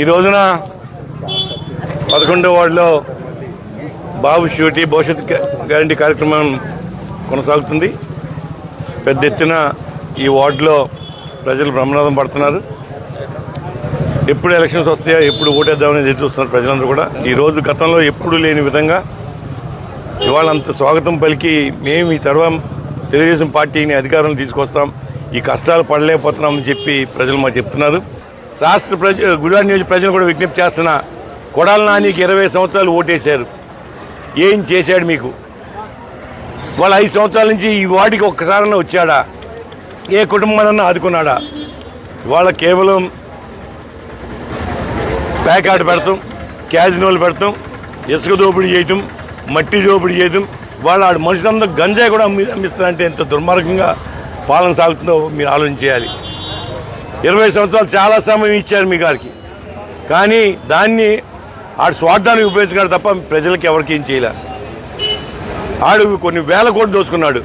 ఈ రోజున పదకొండవ వార్డులో బాబు షూటీ భవిష్యత్ గ్యారంటీ కార్యక్రమం కొనసాగుతుంది. పెద్ద ఎత్తున ఈ వార్డులో ప్రజలు బ్రహ్మనాథం పడుతున్నారు. ఎప్పుడు ఎలక్షన్స్ వస్తాయో ఎప్పుడు ఓటేద్దామని ఎదురు చూస్తున్నారు ప్రజలందరూ కూడా. ఈ రోజు గతంలో ఎప్పుడు లేని విధంగా ఇవాళ అంత స్వాగతం పలికి మేము ఈ తర్వాత తెలుగుదేశం పార్టీని అధికారంలో తీసుకొస్తాం. ఈ కష్టాలు పడలేకపోతున్నామని చెప్పి ప్రజలు మాకు చెప్తున్నారు. రాష్ట్ర ప్రజ గుడివాడ నియోజక ప్రజలు కూడా విజ్ఞప్తి చేస్తున్నా కొడాల నానికి ఇరవై సంవత్సరాలు ఓటేశారు. ఏం చేశాడు మీకు? వాళ్ళ ఐదు సంవత్సరాల నుంచి ఈ వాడికి ఒక్కసారన్నా వచ్చాడా? ఏ కుటుంబాలన్నా ఆదుకున్నాడా? వాళ్ళ కేవలం ప్యాకాట్ పెడతాం క్యాజినోలు పెడతాం ఇసుక దోపిడీ చేయటం మట్టి దోపిడీ చేయటం వాళ్ళ ఆడ మనుషులందరూ గంజాయి కూడా అమ్మి అమ్మిస్తారంటే ఎంత దుర్మార్గంగా పాలన సాగుతుందో మీరు ఆలోచించాలి ఇరవై సంవత్సరాలు చాలా సమయం ఇచ్చారు మీ గారికి. కానీ దాన్ని ఆడు స్వార్థానికి ఉపయోగించుకున్నాడు తప్ప ప్రజలకి ఎవరికి ఏం చేయలే. ఆడు కొన్ని వేల కోట్లు దోచుకున్నాడు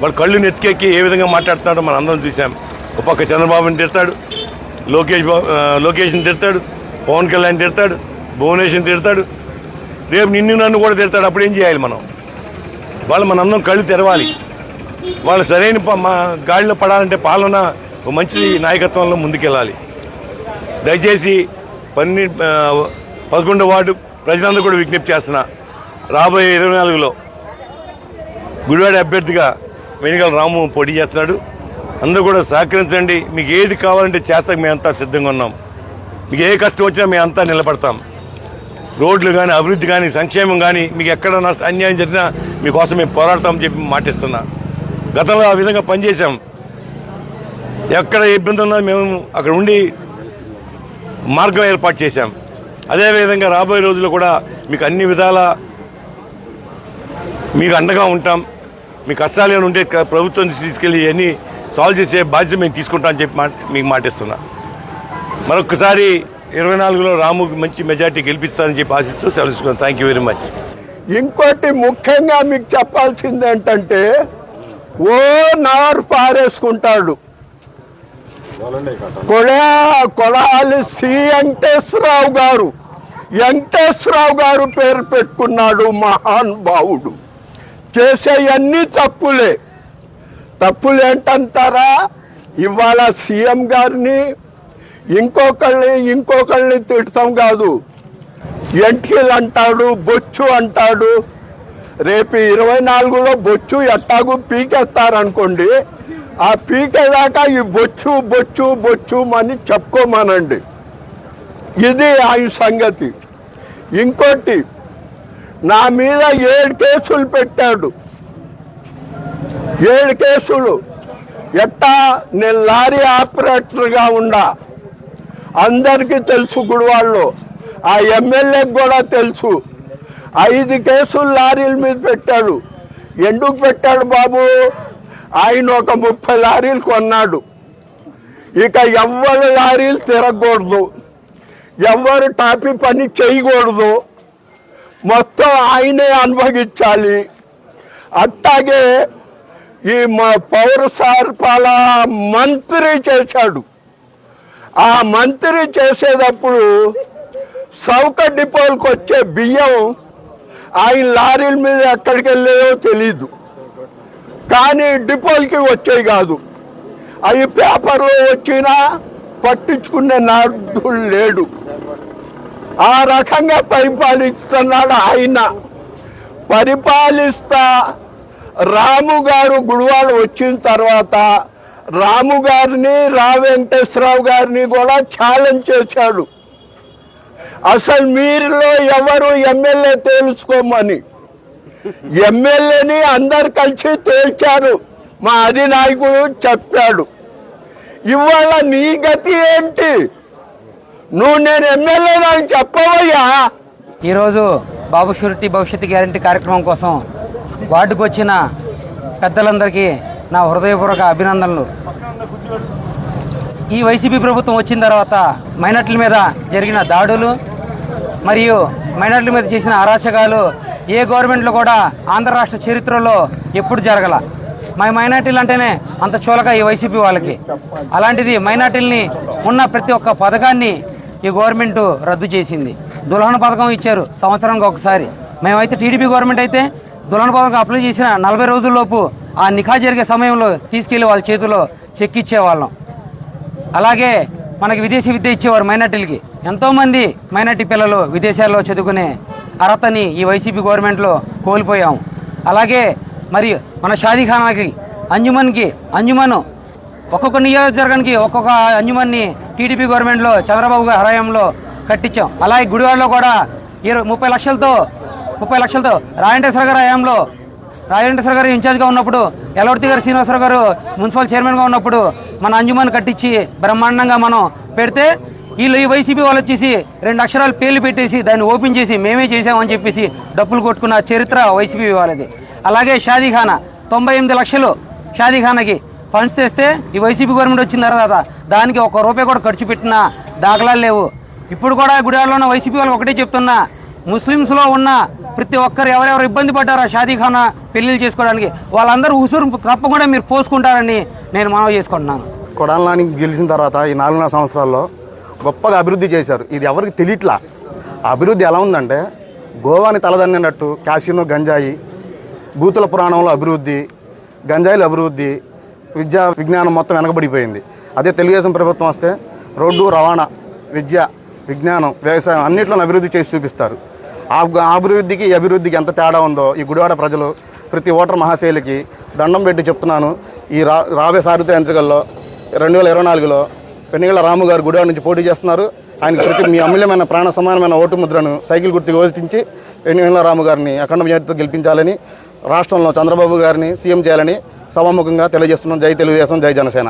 వాడు కళ్ళు నెత్తికెక్కి ఏ విధంగా మాట్లాడుతున్నాడో మనం అందరం చూసాం ఒక పక్క చంద్రబాబుని తిడతాడు లోకేష్ బాబు లోకేష్ని తిడతాడు పవన్ కళ్యాణ్ తిడతాడు భువనేశ్వర్ని తిడతాడు. రేపు నిన్ను నన్ను కూడా తిడతాడు అప్పుడు ఏం చేయాలి మనం? వాళ్ళు మనందరం కళ్ళు తెరవాలి. వాళ్ళు సరైన ప- మా గాడిలో పడాలంటే పాలన మంచి నాయకత్వంలో ముందుకెళ్ళాలి. దయచేసి పన్ని ఆ, పదకొండో వార్డు ప్రజలందరూ కూడా విజ్ఞప్తి చేస్తున్నా. రాబోయే ఇరవై నాలుగులో గుడివాడ అభ్యర్థిగా వెనుగల రాము పోటీ చేస్తున్నాడు. అందరూ కూడా సహకరించండి. మీకు ఏది కావాలంటే చేస్తాం. మేమంతా సిద్ధంగా ఉన్నాం. మీకు ఏ కష్టం వచ్చినా మేమంతా నిలబడతాం. రోడ్లు కానీ అభివృద్ధి కానీ సంక్షేమం కానీ మీకు ఎక్కడ నష్ట అన్యాయం జరిగినా మీకోసం మేము పోరాడతామని చెప్పి మాటిస్తున్నా. గతంలో ఆ విధంగా పనిచేసాం ఎక్కడ ఇబ్బంది ఉన్నా మేము అక్కడ ఉండి మార్గం ఏర్పాటు చేశాం. అదేవిధంగా రాబోయే రోజుల్లో కూడా మీకు అన్ని విధాల మీకు అండగా ఉంటాం. మీ కష్టాలు ఏమైనా ఉంటే ప్రభుత్వం తీసుకెళ్ళి ఇవన్నీ సాల్వ్ చేసే బాధ్యత మేము తీసుకుంటాం అని చెప్పి మా మీకు మాటిస్తున్నా. మరొకసారి ఇరవై నాలుగులో రాము మంచి మెజార్టీ గెలిపిస్తారని చెప్పి ఆశిస్తూ సెలవుకున్నాను థ్యాంక్ యూ వెరీ మచ్ ఇంకోటి ముఖ్యంగా మీకు చెప్పాల్సింది ఏంటంటే ఓ నార్ పారేసుకుంటాడు కొడాలి సి వెంకటేశ్వరరావు గారు. వెంకటేశ్వరరావు గారు పేరు పెట్టుకున్నాడు మహాన్ బావుడు. చేసేయన్నీ తప్పులే. తప్పులు ఏంటంటారా ఇవాళ సీఎం గారిని ఇంకొకళ్ళని ఇంకొకళ్ళని తిడతాం కాదు. ఎంట్రీలు అంటాడు బొచ్చు అంటాడు. రేపు ఇరవై నాలుగులో బొచ్చు ఎట్టాగు పీకెత్తారనుకోండి ఆ పీకేదాకా ఈ బొచ్చు బొచ్చు బొచ్చు అని చెప్పుకోమనండి. ఇది ఆయన సంగతి. ఇంకోటి నా మీద ఏడు కేసులు పెట్టాడు. ఏడు కేసులు. ఎట్టా నేను లారీ ఆపరేటర్గా ఉండా అందరికీ తెలుసు గుడివాళ్ళు. ఆ ఎమ్మెల్యేకి కూడా తెలుసు. ఐదు కేసులు లారీల మీద పెట్టాడు. ఎందుకు పెట్టాడు బాబు? ఆయన ఒక ముప్పై లారీలు కొన్నాడు. ఇక ఎవ్వరు లారీలు తిరగకూడదు. ఎవ్వరు టాపీ పని చేయకూడదు. మొత్తం ఆయనే అనుభవించాలి. అట్టాగే ఈ మా పౌర సరఫరాల మంత్రి చేశాడు. ఆ మంత్రి చేసేటప్పుడు సౌక డిపోలకు వచ్చే బియ్యం ఆయన లారీల మీద ఎక్కడికి వెళ్ళాయో తెలీదు. కానీ డిపోలకి వచ్చేవి కాదు. అవి పేపర్లో వచ్చినా పట్టించుకునే నాడు లేడు. ఆ రకంగా పరిపాలిస్తున్నాడు ఆయన. పరిపాలిస్తా రాము గారు గుడివాడ వచ్చిన తర్వాత రాము గారిని రా వెంకటేశ్వరరావు గారిని కూడా ఛాలెంజ్ చేశాడు. అసలు మీరులో ఎవరు ఎమ్మెల్యే తేల్చుకోమని ఎమ్మెల్యేని అందరు కలిసి తేల్చారు. మా అధినాయకుడు చెప్పాడు. ఇవాళ నీ గతి ఏంటి? నువ్వు నేను ఎమ్మెల్యేనని చెప్పవయ్యా. ఈరోజు బాబు షూరిటీ భవిష్యత్తు గ్యారంటీ కార్యక్రమం కోసం వార్డుకు వచ్చిన పెద్దలందరికీ నా హృదయపూర్వక అభినందనలు. ఈ వైసీపీ ప్రభుత్వం వచ్చిన తర్వాత మైనట్ల మీద జరిగిన దాడులు మరియు మైనార్టీల మీద చేసిన అరాచకాలు ఏ గవర్నమెంట్లో కూడా ఆంధ్ర రాష్ట్ర చరిత్రలో ఎప్పుడు జరగల? మా మైనార్టీలు అంటేనే అంత చూలక ఈ వైసీపీ వాళ్ళకి. అలాంటిది మైనార్టీలని ఉన్న ప్రతి ఒక్క పథకాన్ని ఈ గవర్నమెంట్ రద్దు చేసింది. దుల్హన పథకం ఇచ్చారు సంవత్సరానికి ఒకసారి. మేమైతే టీడీపీ గవర్నమెంట్ అయితే దుల్హన పథకం అప్లై చేసిన నలభై రోజుల్లోపు ఆ నిఖా జరిగే సమయంలో తీసుకెళ్ళి వాళ్ళ చేతిలో చెక్ ఇచ్చేవాళ్ళం. అలాగే మనకి విదేశీ విద్య ఇచ్చేవారు మైనార్టీలకి. ఎంతోమంది మైనార్టీ పిల్లలు విదేశాల్లో చదువుకునే అర్హతని ఈ వైసీపీ గవర్నమెంట్లో కోల్పోయాం. అలాగే మరి మన షాదీఖానాకి అంజుమన్కి అంజుమన్ ఒక్కొక్క నియోజకవర్గానికి ఒక్కొక్క అంజుమన్ని టీడీపీ గవర్నమెంట్లో చంద్రబాబు గారి హయాంలో కట్టించాం. అలాగే గుడివాడలో కూడా ఇరవై ముప్పై లక్షలతో ముప్పై లక్షలతో రాయంటేశ్వర గారి హయాంలో రాజేంద్ర గారు ఇన్ఛార్జ్గా ఉన్నప్పుడు ఎలవర్తి గారు శ్రీనివాసరావు గారు మున్సిపల్ చైర్మన్గా ఉన్నప్పుడు మన అంజుమన్ కట్టించి బ్రహ్మాండంగా మనం పెడితే వీళ్ళు ఈ వైసీపీ వాళ్ళు వచ్చేసి రెండు అక్షరాలు పేర్లు పెట్టేసి దాన్ని ఓపెన్ చేసి మేమే చేసామని చెప్పేసి డబ్బులు కొట్టుకున్న చరిత్ర వైసీపీ వాళ్ళది. అలాగే షాదీఖానా తొంభై ఎనిమిది లక్షలు షాదీఖానాకి ఫండ్స్ తెస్తే ఈ వైసీపీ గవర్నమెంట్ వచ్చిన తర్వాత దానికి ఒక రూపాయి కూడా ఖర్చు పెట్టిన దాఖలాలు లేవు. ఇప్పుడు కూడా గుడివాడలో ఉన్న వైసీపీ వాళ్ళు ఒకటే చెప్తున్నా ముస్లిమ్స్లో ఉన్న ప్రతి ఒక్కరు ఎవరెవరు ఇబ్బంది పడ్డారో షాదీఖానా పెళ్ళిళ్ళు చేసుకోవడానికి వాళ్ళందరూ ఉసురు తప్పకుండా మీరు పోసుకుంటారని నేను మనవి చేసుకుంటున్నాను. కొడాలని గెలిచిన తర్వాత ఈ నాలుగున్నర సంవత్సరాల్లో గొప్పగా అభివృద్ధి చేశారు. ఇది ఎవరికి తెలియట్లా? అభివృద్ధి ఎలా ఉందంటే గోవాని తలదన్నినట్టు క్యాసినో గంజాయి భూతుల పురాణంలో అభివృద్ధి గంజాయిల అభివృద్ధి విద్యా విజ్ఞానం మొత్తం వెనకబడిపోయింది. అదే తెలుగుదేశం ప్రభుత్వం వస్తే రోడ్డు రవాణా విద్య విజ్ఞానం వ్యవసాయం అన్నింటిలో అభివృద్ధి చేసి చూపిస్తారు. ఆ అభివృద్ధికి ఈ అభివృద్ధికి ఎంత తేడా ఉందో ఈ గుడివాడ ప్రజలు ప్రతి ఓటర్ మహాశైలికి దండం పెట్టి చెప్తున్నాను. ఈ రా రాబోయే సారథి యంత్రికల్లో రెండు వేల ఇరవై నాలుగులో పెనుగల రాము గారు గుడివాడ నుంచి పోటీ చేస్తున్నారు. ఆయన ప్రతి మీ అమూల్యమైన ప్రాణ సమానమైన ఓటు ముద్రను సైకిల్ గుర్తుకు ఓటించి పెనుగల రాము గారిని అఖండ విజయంతో గెలిపించాలని రాష్ట్రంలో చంద్రబాబు గారిని సీఎం చేయాలని సభాముఖంగా తెలియజేస్తున్నాం. జై తెలుగుదేశం జై జనసేన.